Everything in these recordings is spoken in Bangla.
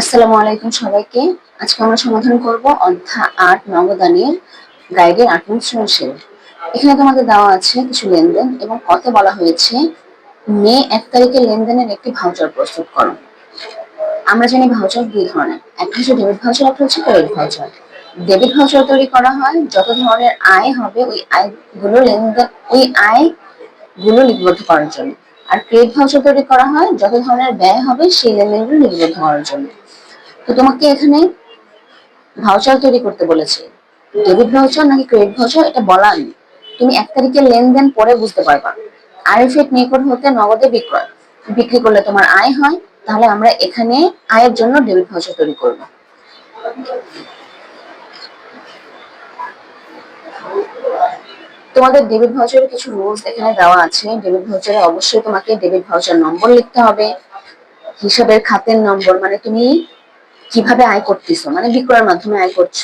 আসসালামু আলাইকুম সবাইকে। আজকে আমরা সমাধান করব অধ্যায় আট নবদানের গাইডের আট সৃজনশীল এখানে তোমাদের দেওয়া আছে কিছু লেনদেন এবং কত বলা হয়েছে, মে এক তারিখে লেনদেনের একটি ভাউচার প্রস্তুত করো। আমরা জানি ভাউচার দুই ধরনের। একটা হচ্ছে ডেবিট ভাউচার একটা হচ্ছে ক্রেডিট ভাউচার ডেবিট ভাউচার তৈরি করা হয়, যত ধরনের আয় হবে, ওই আয়গুলো লেনদেন, ওই আয়গুলো লিপিবদ্ধ করার জন্য। আর ক্রেডিট ভাউচার তৈরি করা হয়, যত ধরনের ব্যয় হবে সেই লেনদেনগুলো লিপিবদ্ধ করার জন্য। তো তোমাকে এখানে ভাউচার তৈরি করতে বলেছে। ডেবিট ভাউচার নাকি ক্রেডিট ভাউচার এটা বলা নেই। তুমি এক তারিখের লেনদেন পরে বুঝতে পারবা। আরএফএট নিকট হতে নগদে বিক্রয়। বিক্রি করলে তোমার আয় হয়, তাহলে আমরা এখানে আয়ের জন্য ডেবিট ভাউচার তৈরি করব। তোমাদের ডেবিট ভাউচারের কিছু রুলস এখানে দেওয়া আছে। ডেবিট ভাউচারে অবশ্যই তোমাকে ডেবিট ভাউচার নম্বর লিখতে হবে। হিসাবের খাতের নম্বর মানে তুমি কীভাবে আয় করতেছো মানে বিক্রয়ের মাধ্যমে আয় করছ,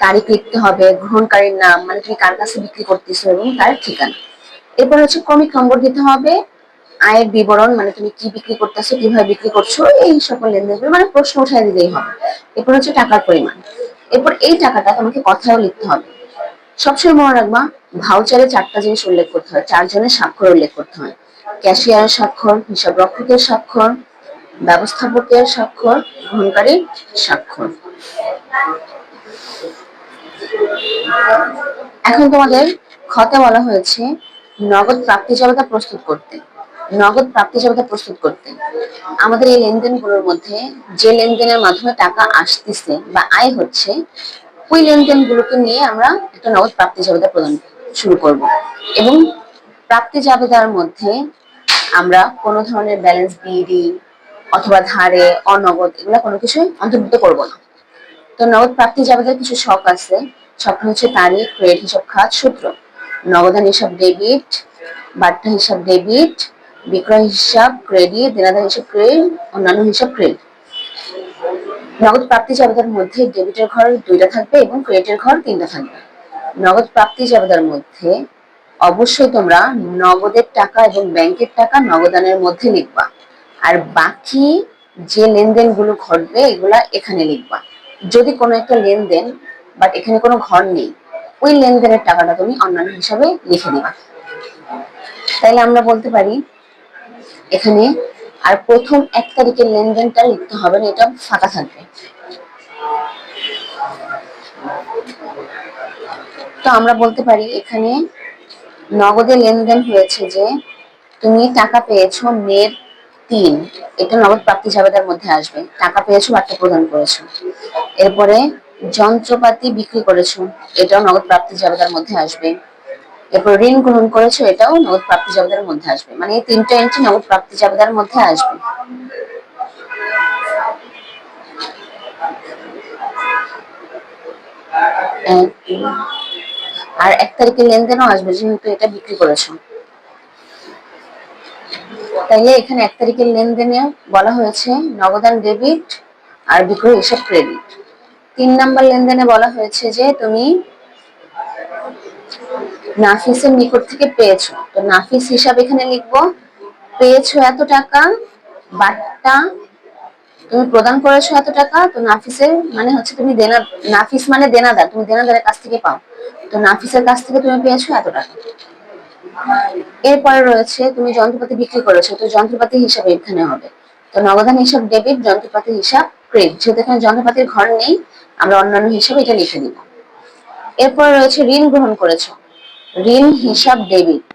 তারিখ লিখতে হবে, গ্রহণকারীর নাম মানে তুমি কার কাছে বিক্রি করতেছো এবং তার ঠিকানা। এরপর হচ্ছে ক্রমিক নম্বর দিতে হবে, আয়ের বিবরণ মানে তুমি কি বিক্রি করতেছো, কীভাবে বিক্রি করছ, এই সকল লেনদেনগুলো মানে প্রশ্ন উঠাই দিলেই হবে। এরপর হচ্ছে টাকার পরিমাণ। এরপর এই টাকাটা তোমাকে কথাও লিখতে হবে। সবসময় মনে রাখবা ভাউচারে চারটা জিনিস উল্লেখ করতে হয়, চারজনের স্বাক্ষর উল্লেখ করতে হয়। ক্যাশিয়ারের স্বাক্ষর, হিসাব রক্ষকের স্বাক্ষর, ব্যবস্থাপকের স্বাক্ষর, গ্রহণকারীর স্বাক্ষর। এখন তোমাদের খতে বলা হয়েছে, নগদ প্রাপ্তি জবাদা প্রস্তুত করতে। নগদ প্রাপ্তি জবাদা প্রস্তুত করতে। আমাদের এই লেনদেনগুলোর মধ্যে যে লেনদেনের মাধ্যমে টাকা আসতেছে বা আয় হচ্ছে ওই লেনদেনগুলোকে নিয়ে আমরা একটা নগদ প্রাপ্তি জবাদা প্রদান শুরু করব। এবং প্রাপ্তি জাবেদার মধ্যে আমরা কোনো ধরনের ব্যালেন্স বিডি অথবা ধারে, অনগদ এগুলো কোনো কিছুই অন্তর্ভুক্ত করব না। তো নগদ প্রাপ্তি জাবেদার কিছু শখ আছে। শখটা হচ্ছে তারিখ ক্রেডিট হিসাব খাত, সূত্র। নগদান হিসাব ডেবিট বার্তা হিসাব ডেবিট বিক্রয় হিসাব ক্রেডিট দেনাদার হিসাব ক্রেডিট অন্যান্য হিসাব ক্রেডিট নগদ প্রাপ্তি জাবেদার মধ্যে ডেবিটের ঘর দুইটা থাকবে এবং ক্রেডিটের ঘর তিনটা থাকবে। নগদ প্রাপ্তি জাবেদার মধ্যে অবশ্যই তোমরা নগদের টাকা এবং ব্যাংকের টাকা নগদানের মধ্যে লিখবা। আর বাকি যে লেনদেনগুলো ঘটবে, এগুলা এখানে লিখবা। যদি কোনো একটা লেনদেন বাট এখানে কোনো ঘর নেই, ওই লেনদেনের টাকাটা তুমি অন্যান্য হিসাবে লিখে দিবা তাইলে আমরা বলতে পারি, এখানে আর প্রথম এক তারিখের লেনদেনটা লিখতে হবে না, এটা ফাঁকা থাকবে। তো আমরা বলতে পারি এখানে নগদে লেনদেন হয়েছে যে তুমি টাকা পেয়েছ মের তিন, এটা নগদ প্রাপ্তি জাবেদার মধ্যে আসবে। টাকা পেয়েছ বার্তা প্রদান করেছ। এরপরে যন্ত্রপাতি বিক্রি করেছ, এটাও নগদ প্রাপ্তি জাবেদার মধ্যে আসবে। এরপর ঋণ গ্রহণ করেছ, এটাও নগদ প্রাপ্তি জাবেদার মধ্যে আসবে। মানে এই তিনটা এন্ট্রি নগদ প্রাপ্তি জাবেদার মধ্যে আসবে। আর এক তারিখের লেনদেনও আসবে, যেহেতু এটা বিক্রি করেছ। তাইলে এখানে এক তারিখের লেনদেনে বলা হয়েছে নগদান ডেবিট আর বিক্রয় হিসাব ক্রেডিট তিন নাম্বার লেনদেনে বলা হয়েছে যে তুমি নাফিসের নিকট থেকে পেয়েছ। তো নাফিস হিসাব এখানে লিখব, পেয়েছ এত টাকা, বাট্টা, তুমি প্রদান করেছ এত টাকা, তো নাফিসের মানে হচ্ছে তুমি দেনা, নাফিস মানে দেনাদার, তুমি দেনাদারের কাছ থেকে পাও। তো নাফিসের কাছ থেকে তুমি পেয়েছ এত টাকা। এরপরে রয়েছে, তুমি যন্ত্রপাতি বিক্রি করেছ, তো যন্ত্রপাতি হিসাবে এখানে হবে। তো নগদান হিসাব, ডেবিট, যন্ত্রপাতি হিসাব, ক্রেডিট। যেহেতু এখানে যন্ত্রপাতির ঘর নেই, আমরা অন্যান্য হিসাবে এটা লিখে দিব এরপর রয়েছে ঋণ গ্রহণ করেছ। ঋণ হিসাব ডেবিট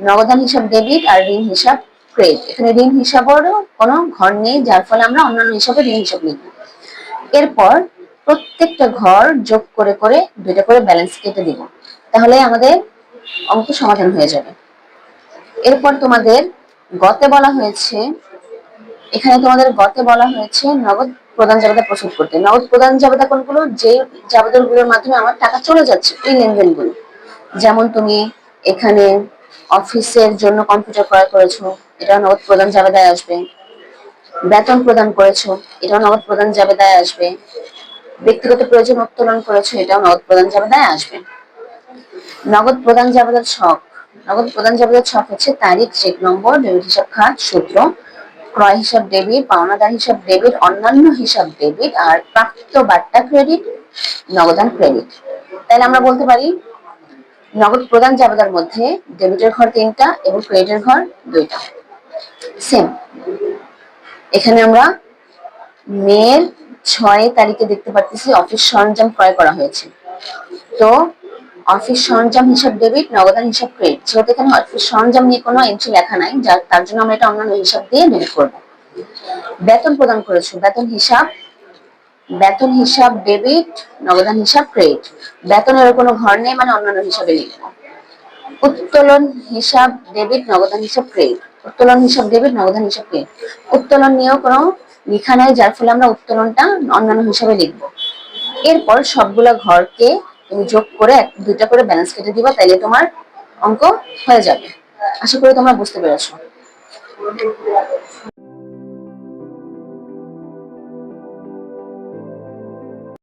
নগদান হিসাব ডেবিট আর ঋণ হিসাব ক্রেডিট এখানে ঋণ হিসাবেরও কোনো ঘর নেই, যার ফলে আমরা অন্যান্য হিসাবে ঋণ হিসাব লিখব। এরপর প্রত্যেকটা ঘর যোগ করে করে, দুইটা করে ব্যালেন্স কেটে দিব। তাহলে আমাদের অঙ্ক সমাধান হয়ে যাবে। এরপর তোমাদের গতে বলা হয়েছে। এখানে তোমাদের গতে বলা হয়েছে নগদ প্রদান জাবেদা প্রস্তুত করতে। নগদ প্রদান জাবেদা কোনগুলো? যে জাবেদাগুলোর মাধ্যমে আমার টাকা চলে যাচ্ছে ওই লেনদেনগুলো। যেমন তুমি এখানে অফিসের জন্য কম্পিউটার ক্রয় করেছ, এটা নগদ প্রদান জাবেদায় আসবে। বেতন প্রদান করেছ এটাও নগদ প্রদান জাবেদায় আসবে। ব্যক্তিগত প্রয়োজন উত্তোলন করেছ, এটাও নগদ প্রদান জাবেদায় আসবে। নগদ প্রদান জাবেদার ছক। নগদ প্রদান জাবেদার ছক হচ্ছে তারিখ, চেক নম্বর ডেবিট হিসাব খাত, সূত্র, ক্রয় হিসাব ডেবিট, পাওনাদার হিসাব ডেবিট, অন্যান্য হিসাব ডেবিট, আর প্রাপ্ত বার্তা ক্রেডিট, নগদান ক্রেডিট। তাহলে আমরা বলতে পারি নগদ প্রদান জাবেদার মধ্যে ডেবিটের ঘর তিনটা এবং ক্রেডিটের ঘর দুইটা। সেম এখানে আমরা মেয়ের ছয় তারিখে দেখতে পাচ্ছি অফিস সরঞ্জাম ক্রয় করা হয়েছে। তো অফিস সরঞ্জাম হিসাব ডেবিট নগদান হিসাব ক্রেডিট, যেহেতু এখানে অফিস সরঞ্জাম নিয়ে কোনো এন্ট্রি লেখা নাই, যার তার জন্য আমরা এটা অন্যান্য হিসাব দিয়ে ডেবিট করব। বেতন প্রদান করেছ, বেতন হিসাব বেতন হিসাব ডেবিট নগদান হিসাব ক্রেডিট বেতনের কোনো ঘর নেই মানে অন্যান্য হিসাবে লিখব উত্তোলন হিসাব ডেবিট নগদান হিসাব ক্রেডিট উত্তোলন হিসাব ডেবিট নগদান হিসাব ক্রেডিট উত্তোলন নিয়েও কোনো লিখা নাই, যার ফলে আমরা উত্তোলনটা অন্যান্য হিসাবে লিখব। এরপর সবগুলা ঘরকে তুমি যোগ করে দুইটা করে ব্যালেন্স কেটে দিবা, তাইলে তোমার অঙ্ক হয়ে যাবে। আশা করি তোমরা বুঝতে পেরেছ।